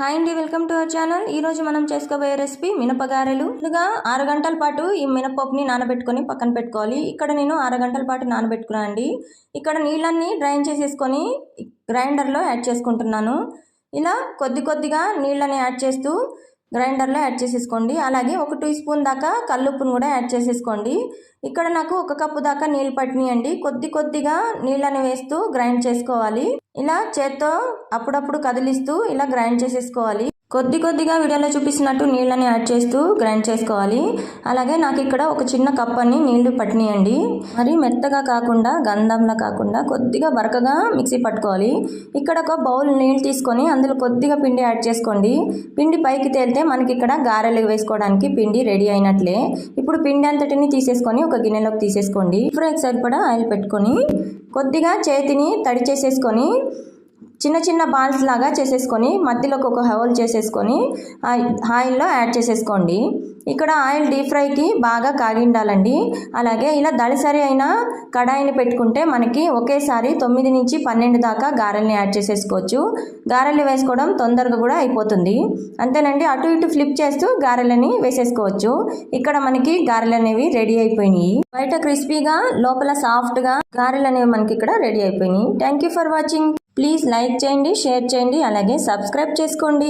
Hi అండి welcome to our channel. ఈ రోజు మనం చేసుకోబోయే రెసిపీ మినపగారెలు. ముందుగా ఆరు గంటల పాటు ఈ మినపప్పుని నానబెట్టుకొని పక్కన పెట్టుకోవాలి. ఇక్కడ నేను ఆరు గంటల పాటు నానబెట్టుకున్నాను అండి. ఇక్కడ నీళ్ళన్నీ డ్రైన్ చేసేసుకొని గ్రైండర్లో యాడ్ చేసుకుంటున్నాను. ఇలా కొద్ది కొద్దిగా నీళ్ళని యాడ్ చేస్తూ గ్రైండర్లో యాడ్ చేసేసుకోండి. అలాగే ఒక టీ స్పూన్ దాకా కల్లుప్పును కూడా యాడ్ చేసేసుకోండి. ఇక్కడ నాకు ఒక కప్పు దాకా నీళ్ళు పట్టినాయండి. కొద్ది కొద్దిగా నీళ్ళని వేస్తూ గ్రైండ్ చేసుకోవాలి. ఇలా చేత్తో అప్పుడప్పుడు కదిలిస్తూ ఇలా గ్రైండ్ చేసేసుకోవాలి. కొద్ది కొద్దిగా వీడియోలో చూపిస్తున్నట్టు నీళ్ళని యాడ్ చేస్తూ గ్రైండ్ చేసుకోవాలి. అలాగే నాకు ఇక్కడ ఒక చిన్న కప్ అని నీళ్ళు పట్టినాయండి. మరి మెత్తగా కాకుండా గంధంలా కాకుండా కొద్దిగా బరకగా మిక్సీ పట్టుకోవాలి. ఇక్కడ ఒక బౌల్ నీళ్ళు తీసుకొని అందులో కొద్దిగా పిండి యాడ్ చేసుకోండి. పిండి పైకి తేలితే మనకి ఇక్కడ గారెలు వేసుకోవడానికి పిండి రెడీ అయినట్లే. ఇప్పుడు పిండి అంతటిని తీసేసుకొని ఒక గిన్నెలోకి తీసేసుకోండి. ఫ్రై సరిపడా ఆయిల్ పెట్టుకొని కొద్దిగా చేతిని తడి చేసేసుకొని చిన్న చిన్న బాల్స్ లాగా చేసేసుకొని మధ్యలోకి ఒక హోల్ చేసేసుకొని ఆయిల్లో యాడ్ చేసేసుకోండి. ఇక్కడ ఆయిల్ డీప్ ఫ్రైకి బాగా కాగిండాలండి అలాగే ఇలా దళసరి అయిన కడాయిని పెట్టుకుంటే మనకి ఒకేసారి తొమ్మిది నుంచి పన్నెండు దాకా గారెల్ని యాడ్ చేసేసుకోవచ్చు. గారెలు వేసుకోవడం తొందరగా కూడా అయిపోతుంది. అంతేనండి అటు ఇటు ఫ్లిప్ చేస్తూ గారెలని వేసేసుకోవచ్చు. ఇక్కడ మనకి గారెలు అనేవి రెడీ అయిపోయినాయి. బయట క్రిస్పీగా లోపల సాఫ్ట్గా గారెలు అనేవి మనకి ఇక్కడ రెడీ అయిపోయినాయి. Thank you for watching. Please like చేయండి షేర్ చేయండి అలాగే సబ్స్క్రైబ్ చేసుకోండి.